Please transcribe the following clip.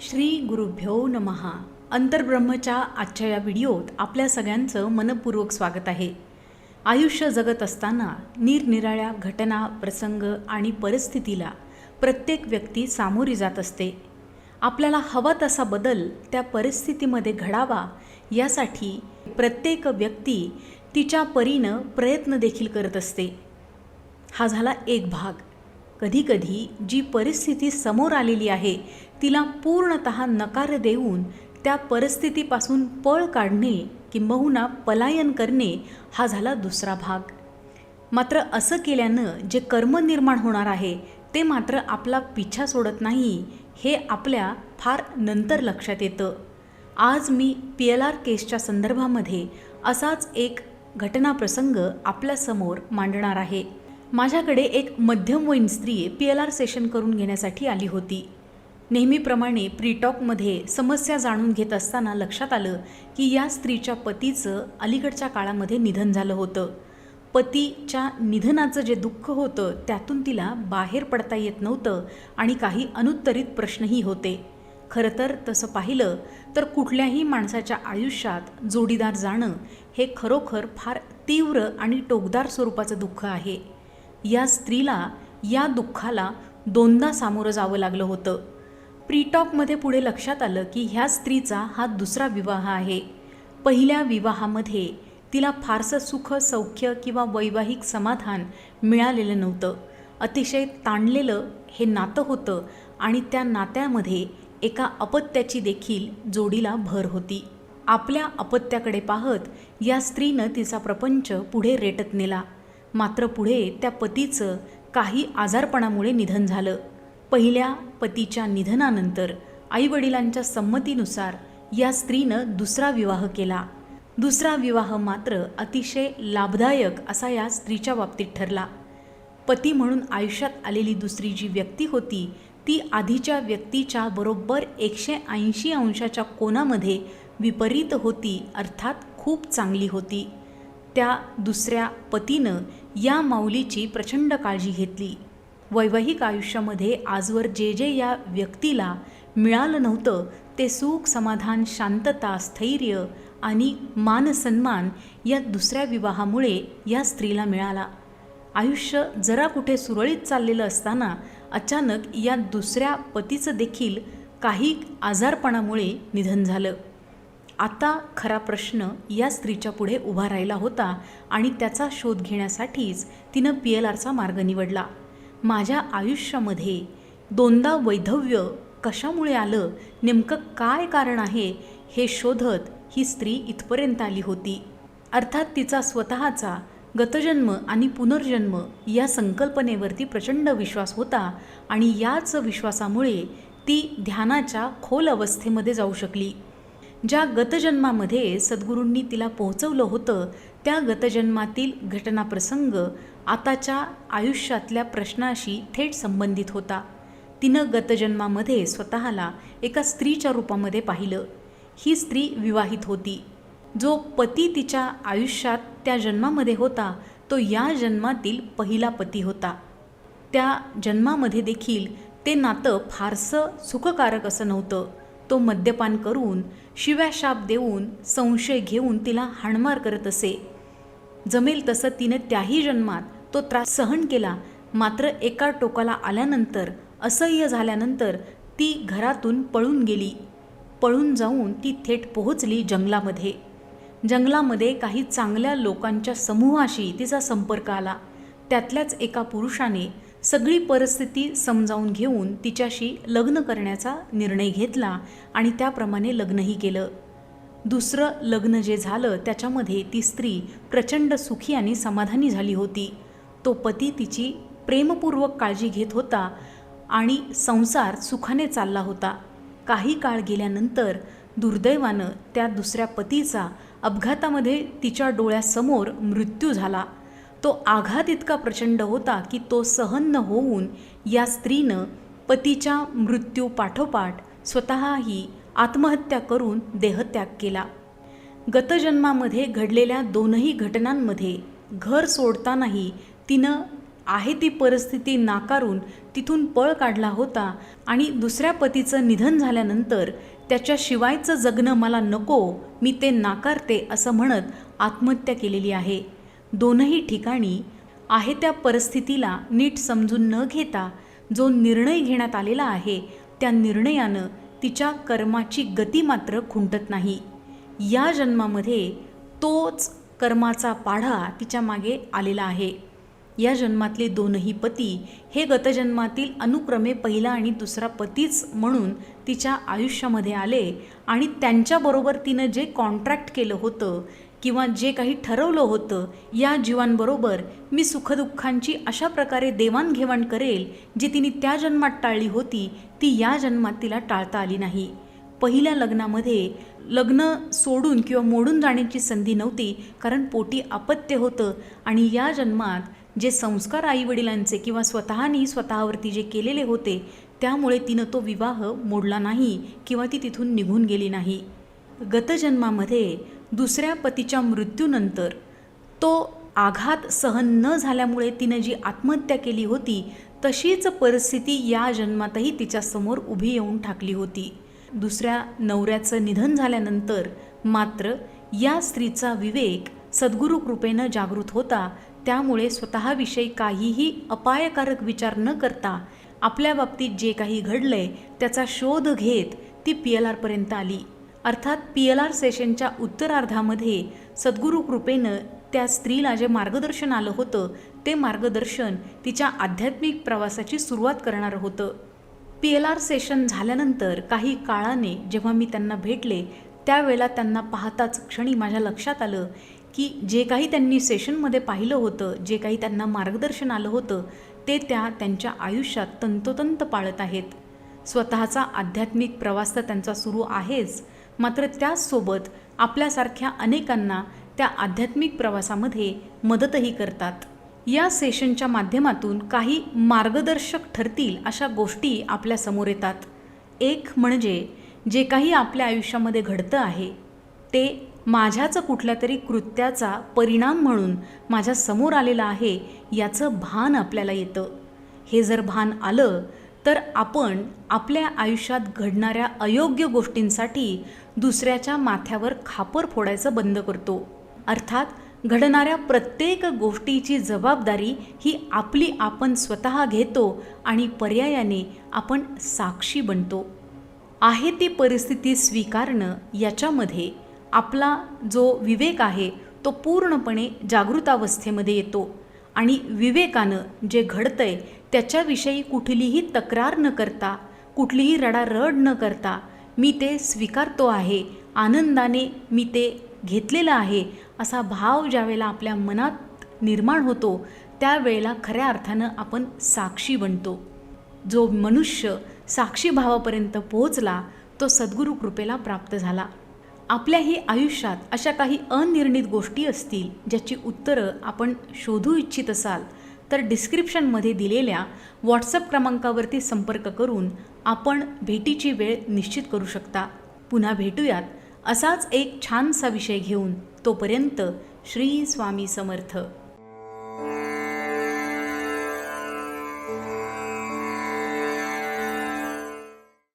श्री गुरुभ्यो नमहा अंतर्ब्रह्मच्या आजच्या या व्हिडिओत आपल्या सगळ्यांचं मनपूर्वक स्वागत आहे. आयुष्य जगत असताना निरनिराळ्या घटना प्रसंग आणि परिस्थितीला प्रत्येक व्यक्ती सामोरी जात असते. आपल्याला हवा तसा बदल त्या परिस्थितीमध्ये घडावा यासाठी प्रत्येक व्यक्ती तिच्या परीनं प्रयत्न देखील करत असते. हा झाला एक भाग. कधीकधी जी परिस्थिती समोर आलेली आहे तिला पूर्णत नकार देऊन त्या परिस्थितीपासून पळ काढणे किंबहुना पलायन करणे हा झाला दुसरा भाग. मात्र असं केल्यानं जे कर्म निर्माण होणार आहे ते मात्र आपला पिछा सोडत नाही हे आपल्या फार नंतर लक्षात येतं. आज मी पी एल आर केसच्या संदर्भामध्ये असाच एक घटनाप्रसंग आपल्यासमोर मांडणार आहे. माझ्याकडे एक मध्यमवयीन स्त्री पी एल आर सेशन करून घेण्यासाठी आली होती. नेहमीप्रमाणे प्रीटॉकमध्ये समस्या जाणून घेत असताना लक्षात आलं की या स्त्रीच्या पतीचं अलीकडच्या काळामध्ये निधन झालं होतं. पतीच्या निधनाचं जे दुःख होतं त्यातून तिला बाहेर पडता येत नव्हतं आणि काही अनुत्तरित प्रश्नही होते. खरं तर तसं पाहिलं तर कुठल्याही माणसाच्या आयुष्यात जोडीदार जाणं हे खरोखर फार तीव्र आणि टोकदार स्वरूपाचं दुःख आहे. या स्त्रीला या दुःखाला दोनदा सामोरं जावं लागलं होतं. प्रीटॉकमध्ये पुढे लक्षात आलं की ह्या स्त्रीचा हा दुसरा विवाह आहे. पहिल्या विवाहामध्ये तिला फारसं सुख सौख्य किंवा वैवाहिक समाधान मिळालेलं नव्हतं. अतिशय ताणलेलं हे नातं होतं आणि त्या नात्यामध्ये एका अपत्याची देखील जोडीला भर होती. आपल्या अपत्याकडे पाहत या स्त्रीनं तिचा प्रपंच पुढे रेटत नेला. मात्र पुढे त्या पतीचं काही आजारपणामुळे निधन झालं. पहिल्या पतीच्या निधनानंतर आईवडिलांच्या संमतीनुसार या स्त्रीनं दुसरा विवाह केला. दुसरा विवाह मात्र अतिशय लाभदायक असा या स्त्रीच्या बाबतीत ठरला. पती म्हणून आयुष्यात आलेली दुसरी जी व्यक्ती होती ती आधीच्या व्यक्तीच्या बरोबर एकशे ऐंशी अंशाच्या कोणामध्ये विपरीत होती अर्थात खूप चांगली होती. त्या दुसऱ्या पतीनं या माऊलीची प्रचंड काळजी घेतली. वैवाहिक आयुष्यामध्ये आजवर जे जे या व्यक्तीला मिळालं नव्हतं ते सुख समाधान शांतता स्थैर्य आणि मानसन्मान या दुसऱ्या विवाहामुळे या स्त्रीला मिळाला. आयुष्य जरा कुठे सुरळीत चाललेलं असताना अचानक या दुसऱ्या पतीचं देखील काही आजारपणामुळे निधन झालं. आता खरा प्रश्न या स्त्रीच्या पुढे उभा राहिला होता आणि त्याचा शोध घेण्यासाठीच तिनं पी एल आरचा मार्ग निवडला. माझ्या आयुष्यामध्ये दोनदा वैधव्य कशामुळे आलं नेमकं काय कारण आहे हे शोधत ही स्त्री इथपर्यंत आली होती. अर्थात तिचा स्वतःचा गतजन्म आणि पुनर्जन्म या संकल्पनेवरती प्रचंड विश्वास होता आणि याच विश्वासामुळे ती ध्यानाच्या खोल अवस्थेमध्ये जाऊ शकली. ज्या गतजन्मामध्ये सद्गुरूंनी तिला पोहोचवलं होतं त्या गतजन्मातील घटनाप्रसंग आताच्या आयुष्यातल्या प्रश्नाशी थेट संबंधित होता. तिनं गतजन्मामध्ये स्वतःला एका स्त्रीच्या रूपामध्ये पाहिलं. ही स्त्री विवाहित होती. जो पती तिच्या आयुष्यात त्या जन्मामध्ये होता तो या जन्मातील पहिला पती होता. त्या जन्मामध्ये देखील ते नातं फारसं सुखकारक असं नव्हतं. तो मद्यपान करून शिव्या शाप देऊन संशय घेऊन तिला हाणमार करत असे. जमेल तसं तिने त्याही जन्मात तो त्रास सहन केला मात्र एका टोकाला आल्यानंतर असह्य झाल्यानंतर ती घरातून पळून गेली. पळून जाऊन ती थेट पोहोचली जंगलामध्ये. जंगलामध्ये काही चांगल्या लोकांच्या समूहाशी तिचा संपर्क आला. त्यातल्याच एका पुरुषाने सगळी परिस्थिती समजावून घेऊन तिच्याशी लग्न करण्याचा निर्णय घेतला आणि त्याप्रमाणे लग्नही केलं. दुसरं लग्न जे झालं त्याच्यामध्ये ती स्त्री प्रचंड सुखी आणि समाधानी झाली होती. तो पती तिची प्रेमपूर्वक काळजी घेत होता आणि संसार सुखाने चालला होता. काही काळ गेल्यानंतर दुर्दैवानं त्या दुसऱ्या पतीचा अपघातामध्ये तिच्या डोळ्यासमोर मृत्यू झाला. तो आघात इतका प्रचंड होता की तो सहन न होऊन या स्त्रीनं पतीच्या मृत्यू पाठोपाठ स्वतःही आत्महत्या करून देहत्याग केला. गतजन्मामध्ये घडलेल्या दोनही घटनांमध्ये घर सोडतानाही तिनं आहे ती परिस्थिती नाकारून तिथून पळ काढला होता आणि दुसऱ्या पतीचं निधन झाल्यानंतर त्याच्याशिवायचं जगणं मला नको मी ते नाकारते असं म्हणत आत्महत्या केलेली आहे. दोनही ठिकाणी आहे त्या परिस्थितीला नीट समजून न घेता जो निर्णय घेण्यात आलेला आहे त्या निर्णयानं तिच्या कर्माची गती मात्र खुंटत नाही. या जन्मामध्ये तोच कर्माचा पाढा तिच्यामागे आलेला आहे. या जन्मातले दोनही पती हे गतजन्मातील अनुक्रमे पहिला आणि दुसरा पतीच म्हणून तिच्या आयुष्यामध्ये आले आणि त्यांच्याबरोबर तिनं जे कॉन्ट्रॅक्ट केलं होतं किंवा जे काही ठरवलं होतं या जीवांबरोबर मी सुखदुःखांची अशा प्रकारे देवाणघेवाण करेल जी तिने त्या जन्मात टाळली होती ती या जन्मात तिला टाळता आली नाही. पहिल्या लग्नामध्ये लग्न सोडून किंवा मोडून जाण्याची संधी नव्हती कारण पोटी अपत्य होतं आणि या जन्मात जे संस्कार आईवडिलांचे किंवा स्वतःनी स्वतःवरती जे केलेले होते त्यामुळे तिनं तो विवाह मोडला नाही किंवा ती तिथून निघून गेली नाही. गतजन्मामध्ये दुसऱ्या पतीच्या मृत्यूनंतर तो आघात सहन न झाल्यामुळे तिनं जी आत्महत्या केली होती तशीच परिस्थिती या जन्मातही तिच्यासमोर उभी येऊन ठाकली होती. दुसऱ्या नवऱ्याचं निधन झाल्यानंतर मात्र या स्त्रीचा विवेक सद्गुरू कृपेनं जागृत होता त्यामुळे स्वतःविषयी काहीही अपायकारक विचार न करता आपल्या बाबतीत जे काही घडलंय त्याचा शोध घेत ती पी एल आरपर्यंत आली. अर्थात पी एल आर सेशनच्या उत्तरार्धामध्ये सद्गुरू कृपेनं त्या स्त्रीला जे मार्गदर्शन आलं होतं ते मार्गदर्शन तिच्या आध्यात्मिक प्रवासाची सुरुवात करणारं होतं. पी एल आर सेशन झाल्यानंतर काही काळाने जेव्हा मी त्यांना भेटले त्यावेळेला त्यांना पाहताच क्षणी माझ्या लक्षात आलं की जे काही त्यांनी सेशनमध्ये पाहिलं होतं जे काही त्यांना मार्गदर्शन आलं होतं ते त्या त्यांच्या आयुष्यात तंतोतंत पाळत आहेत. स्वतःचा आध्यात्मिक प्रवास तर त्यांचा सुरू आहेच मात्र त्याचसोबत आपल्यासारख्या अनेकांना त्या आध्यात्मिक प्रवासामध्ये मदतही करतात. या सेशनच्या माध्यमातून काही मार्गदर्शक ठरतील अशा गोष्टी आपल्यासमोर येतात. एक म्हणजे जे काही आपल्या आयुष्यामध्ये घडतं आहे ते माझ्याच कुठल्या तरी कृत्याचा परिणाम म्हणून माझ्यासमोर आलेलं आहे याचं भान आपल्याला येतं. हे जर भान आलं तर आपण आपल्या आयुष्यात घडणाऱ्या अयोग्य गोष्टींसाठी दुसऱ्याच्या माथ्यावर खापर फोडायचं बंद करतो. अर्थात घडणाऱ्या प्रत्येक गोष्टीची जबाबदारी ही आपली आपण स्वतः घेतो आणि पर्यायाने आपण साक्षी बनतो. आहे ती परिस्थिती स्वीकारणं याच्यामध्ये आपला जो विवेक आहे तो पूर्णपणे जागृतावस्थेमध्ये येतो. आणि विवेकानं जे घडतंय त्याच्याविषयी कुठलीही तक्रार न करता कुठलीही रडारड न करता मी ते स्वीकारतो आहे आनंदाने मी ते घेतलेलं आहे असा भाव ज्यावेळेला आपल्या मनात निर्माण होतो त्यावेळेला खऱ्या अर्थानं आपण साक्षी बनतो. जो मनुष्य साक्षी भावापर्यंत पोहोचला तो सद्गुरू कृपेला प्राप्त झाला. आपल्याही आयुष्यात अशा काही अनिर्णित गोष्टी असतील ज्याची उत्तरं आपण शोधू इच्छित असाल तर डिस्क्रिप्शनमध्ये दिलेल्या व्हॉट्सअप क्रमांकावरती संपर्क करून आपण भेटीची वेळ निश्चित करू शकता. पुन्हा भेटूयात असाच एक छानसा विषय घेऊन. तोपर्यंत श्री स्वामी समर्थ.